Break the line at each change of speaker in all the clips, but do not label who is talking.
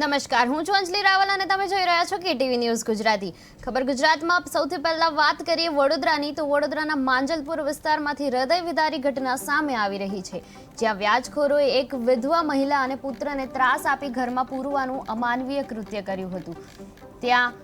નમસ્કાર, હું છું અંજલિ રાવલ અને તમે જોઈ રહ્યા છો કેટીવી ન્યૂઝ ગુજરાતી. ખબર ગુજરાતમાં સૌથી પહેલા વાત કરીએ વડોદરાની, તો વડોદરાના માંજલપુર વિસ્તારમાંથી હૃદય વિદારી ઘટના સામે આવી રહી છે. જ્યાં વ્યાજખોરોએ એક વિધવા મહિલા અને પુત્રને ત્રાસ આપી ઘરમાં પૂરવાનું અમાનવીય કૃત્ય કર્યું હતું. ત્યાં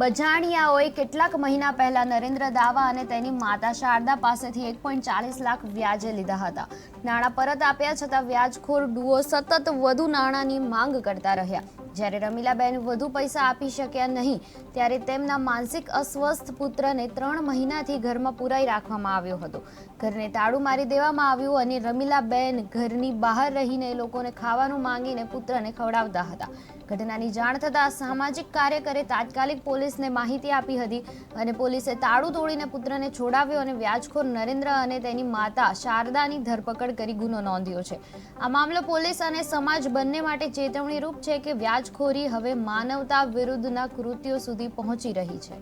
બજાણિયાઓએ કેટલાક મહિના પહેલા નરેન્દ્ર દાવા અને તેની માતા શારદા પાસેથી એક પોઈન્ટ ચાલીસ લાખ વ્યાજે લીધા હતા. નાણાં પરત આપ્યા છતાં વ્યાજખોર ડુઓ સતત વધુ નાણાંની માંગ કરતા રહ્યા. જ્યારે રમીલાબેન વધુ પૈસા આપી શક્યા નહીં, ત્યારે તેમના માનસિક અસ્વસ્થ પુત્રને ત્રણ મહિનાથી ઘરમાં પુરાઈ રાખવામાં આવ્યો હતો. ઘરને તાળું મારી દેવામાં આવ્યું અને રમીલાબેન ઘરની બહાર રહીને લોકોને ખાવાનું માંગીને પુત્રને ખવડાવતા હતા. ઘટનાની જાણ થતાં સામાજિક કાર્યકરે તાત્કાલિક પોલીસને માહિતી આપી હતી અને પોલીસે તાળું તોડીને પુત્રને છોડાવ્યો અને વ્યાજખોર નરેન્દ્ર અને તેની માતા શારદાની ધરપકડ કરી ગુનો નોંધ્યો છે. આ મામલો પોલીસ અને સમાજ બંને માટે ચેતવણીરૂપ છે કે વ્યાજખોરી હવે માનવતા વિરુદ્ધના કૃત્યો સુધી પહોંચી રહી છે?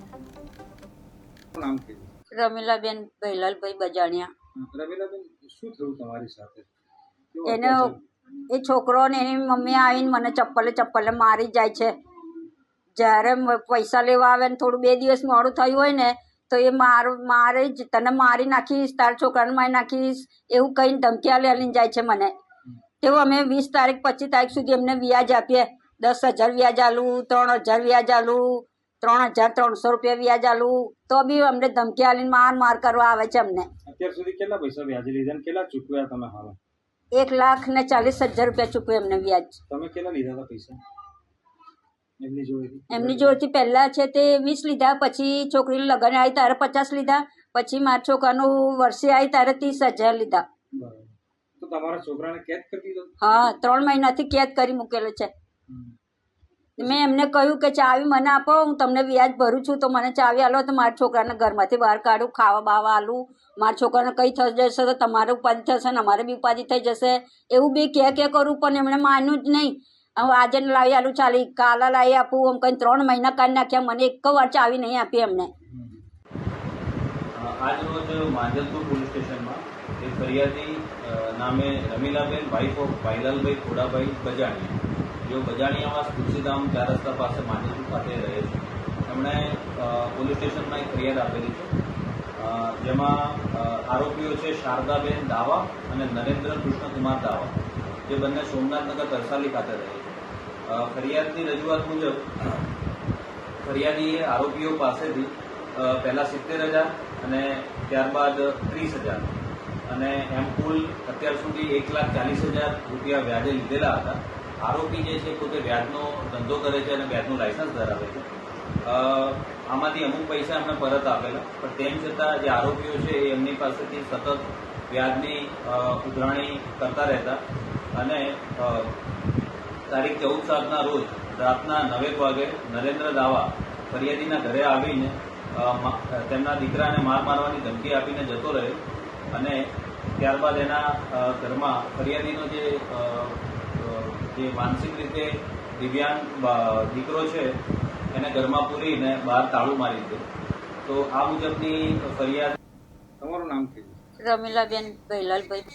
રમીલાબેન ભૈલાલભાઈ બજાણિયા.
રમીલાબેન શું થયું તમારી સાથે? કેવો
એને એ છોકરો ને એની મમ્મી આવીને મને ચપ્પલે ચપ્પલે મારી જાય છે. જ્યારે પૈસા લેવા આવે ને થોડું બે દિવસ મોડું થયું હોય ને તો એ માર મારે જ તને મારી નાખીશ તાર છોકરાને મારી નાખીશ એવું કહીને ધમકી લઈને જાય છે મને. તેવું અમે વીસ તારીખ પચીસ તારીખ સુધી એમને વ્યાજ આપીએ. દસ હજાર વ્યાજ આલું ત્રણ હજાર વ્યાજ આલું ત્રણ હજાર ત્રણસો રૂપિયા વ્યાજ આલું તો બી અમને ધમકી આલીને માર માર કરવા આવે છે અમને.
અત્યાર સુધી કેટલા પૈસા વ્યાજ લીધા ને કેટલા ચૂકવ્યા તમે હાલ?
એક લાખ ને ચાલીસ હજાર રૂપિયા ચૂકવ્યા એમને વ્યાજ.
તમે કેટલા લીધા હતા પૈસા? એમની જોડેથી?
પહેલા છે તે વીસ લીધા પછી છોકરીને લગ્ન આવી ત્યારે પચાસ લીધા પછી મારા છોકરાનું વર્ષે આવી ત્યારે ત્રીસ હજાર લીધા.
તો તમારા છોકરાને કેદ કરી દીધો?
હા ત્રણ મહિનાથી કેદ કરી મૂકેલો છે. મેં એમને કહ્યું કે ચાવી મને આપો, હું તમને વ્યાજ ભરું છું, તો મને ચાવી આલો, તો મારા છોકરાને ઘરમાંથી બહાર કાઢું, ખાવા બાવા આલું. મારા છોકરાને કંઈ થઈ જશે તો તમારે ઉપાધિ થશે ને અમારે બી ઉપાધિ થઈ જશે. એવું બી કે કે કરું, પણ એમણે માન્યું જ નહીં. હવે આજે લાવી આલું ચાલી, કાલે લાવી આપું એમ કંઈ ત્રણ મહિના કાઢી નાખ્યા, મને એક વાર ચાવી નહીં આપી એમને.
આજરોજ માંજલપુર પોલીસ સ્ટેશનમાં એક ફરિયાદી નામે રમીલાબેન વાઇફ ઓફ ભાઈલાલભાઈ ખોડાભાઈ બજાણિયા જેઓ બજાણિયામાં તુલસીધામ ચાર રસ્તા પાસે માંજલપુર ખાતે રહે છે. એમણે પોલીસ સ્ટેશનમાં એક ફરિયાદ આપેલી છે. જેમાં આરોપીઓ છે શારદાબેન દાવા અને નરેન્દ્ર કૃષ્ણકુમાર દાવા, જે બંને સોમનાથનગર તરસાલી ખાતે રહે છે. ફરિયાદની રજૂઆત મુજબ, ફરિયાદીએ આરોપીઓ પાસેથી પહેલા સિત્તેર હજાર અને ત્યારબાદ ત્રીસ હજાર અને એમ કુલ અત્યાર સુધી એક લાખ ચાલીસ હજાર રૂપિયા વ્યાજે લીધેલા હતા. આરોપી જે છે પોતે વ્યાજનો ધંધો કરે છે અને વ્યાજનું લાયસન્સ ધરાવે છે. આમાંથી અમુક પૈસા એમને પરત આપેલા, પણ તેમ છતાં જે આરોપીઓ છે એ એમની પાસેથી સતત વ્યાજની ઉધરાણી કરતા રહેતા અને તારીખ ચૌદ સાતના રોજ રાતના નવેક વાગે નરેન્દ્ર દાવા ફરિયાદીના ઘરે આવીને તેમના દીકરાને માર મારવાની ધમકી આપીને જતો રહ્યો અને ત્યારબાદ એના ઘરમાં ફરિયાદીનો જે જે માનસિક રીતે દિવ્યાંગ દીકરો છે એને ઘરમાં પૂરીને બહાર તાળું મારી દીધું તો આ મુજબની ફરિયાદ
તમારું નામ કીધું
રમીલાબેન ભૈલાલભાઈ